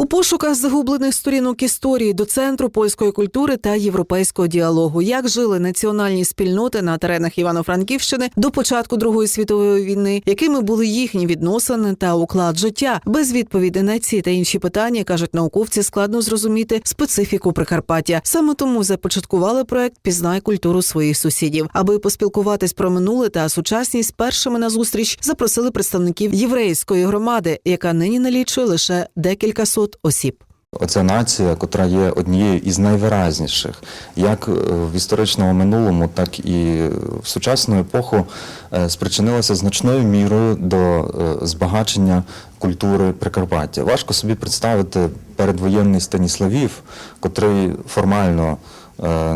У пошуках загублених сторінок історії до центру польської культури та європейського діалогу, як жили національні спільноти на теренах Івано-Франківщини до початку Другої світової війни, якими були їхні відносини та уклад життя, без відповіді на ці та інші питання кажуть науковці, складно зрозуміти специфіку Прикарпаття. Саме тому започаткували проект Пізнай культуру своїх сусідів, аби поспілкуватись про минуле та сучасність. Першими на зустріч запросили представників єврейської громади, яка нині налічує лише декілька сот осіб. Оця нація, котра є однією із найвиразніших, як е, в історичному минулому, так і в сучасну епоху, е, спричинилася значною мірою до е, збагачення культури Прикарпаття. Важко собі представити передвоєнний Станіславів, котрий формально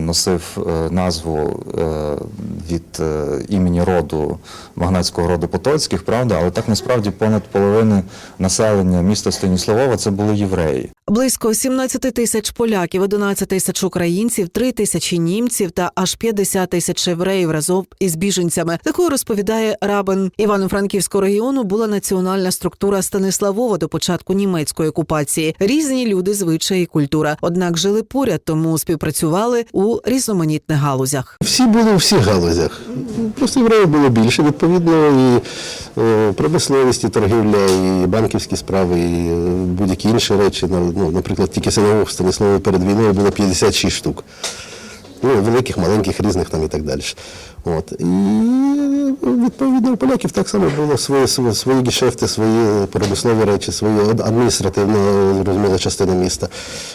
носив назву від е, імені роду магнатського роду Потоцьких, правда, але так насправді понад половини населення міста Станіславова це були євреї. Близько 17 тисяч поляків, 11 тисяч українців, 3 тисячі німців та аж 50 тисяч євреїв разом із біженцями. Такою розповідає рабин Івано-Франківського регіону була національна структура Станиславова до початку німецької окупації. Різні люди, звичаї, і культура. Однак жили поряд, тому співпрацювали у різноманітних галузях. Всі були у всіх галузях. Просто євреїв було більше, відповідно, і промисловість, і торгівля, і банківські справи, і е, будь-які інші речі. Ну, наприклад, тільки синагог Станіслава перед війною було 56 штук. Ну, великих, маленьких, різних там і так далі. От. І відповідно у поляків так само було свої, свої, свої гешефти, свої промислові речі, свої ад- адміністративно зрозуміла частина міста.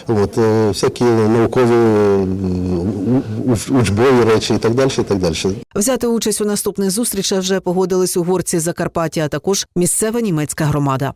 От, е, всякі наукові у- у- учбові речі і так далі. І так далі. Взяти участь у наступних зустрічах вже погодились угорці з Закарпаття, а також місцева німецька громада.